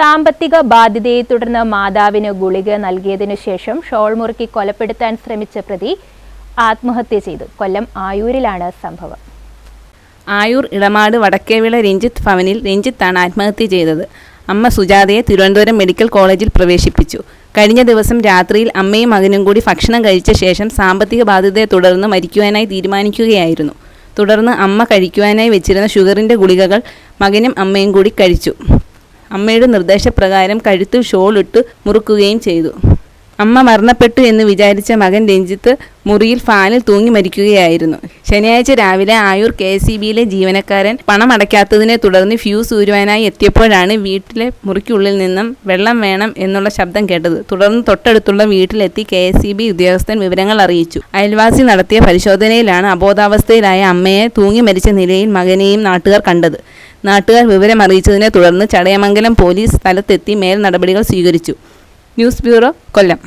സാമ്പത്തിക ബാധ്യതയെ തുടർന്ന് മാതാവിന് ഗുളിക നൽകിയതിനു ശേഷം ഷോൾ മുറുക്കി കൊലപ്പെടുത്താൻ ശ്രമിച്ച പ്രതി ആത്മഹത്യ ചെയ്തു. കൊല്ലം ആയൂരിലാണ് സംഭവം. ആയൂർ ഇടമാട് വടക്കേവിള രഞ്ജിത്ത് ഭവനിൽ രഞ്ജിത്താണ് ആത്മഹത്യ ചെയ്തത്. അമ്മ സുജാതയെ തിരുവനന്തപുരം മെഡിക്കൽ കോളേജിൽ പ്രവേശിപ്പിച്ചു. കഴിഞ്ഞ ദിവസം രാത്രിയിൽ അമ്മയും മകനും കൂടി ഭക്ഷണം കഴിച്ച ശേഷം സാമ്പത്തിക ബാധ്യതയെ തുടർന്ന് മരിക്കുവാനായി തീരുമാനിക്കുകയായിരുന്നു. തുടർന്ന് അമ്മ കഴിക്കുവാനായി വെച്ചിരുന്ന ഷുഗറിന്റെ ഗുളികകൾ മകനും അമ്മയും കൂടി കഴിച്ചു. അമ്മയുടെ നിർദ്ദേശപ്രകാരം കഴുത്തിൽ ഷോളിട്ട് മുറുക്കുകയും ചെയ്തു. അമ്മ മരണപ്പെട്ടു എന്ന് വിചാരിച്ച മകൻ രഞ്ജിത്ത് മുറിയിൽ ഫാനിൽ തൂങ്ങി മരിക്കുകയായിരുന്നു. ശനിയാഴ്ച രാവിലെ ആയൂർ കെ എസ് ബിയിലെ ജീവനക്കാരൻ പണമടയ്ക്കാത്തതിനെ തുടർന്ന് ഫ്യൂസ് ഊരുവാനായി എത്തിയപ്പോഴാണ് വീട്ടിലെ മുറിക്കുള്ളിൽ നിന്നും വെള്ളം വേണം എന്നുള്ള ശബ്ദം കേട്ടത്. തുടർന്ന് തൊട്ടടുത്തുള്ള വീട്ടിലെത്തി കെ എസ് ബി ഉദ്യോഗസ്ഥൻ വിവരങ്ങൾ അറിയിച്ചു. അയൽവാസി നടത്തിയ പരിശോധനയിലാണ് അബോധാവസ്ഥയിലായ അമ്മയെ തൂങ്ങി മരിച്ച നിലയിൽ മകനെയും നാട്ടുകാർ കണ്ടത്. നാട്ടുകാർ വിവരം അറിയിച്ചതിനെ തുടർന്ന് ചടയമംഗലം പോലീസ് സ്ഥലത്തെത്തി മേൽ നടപടികൾ സ്വീകരിച്ചു. News bureau Kollam.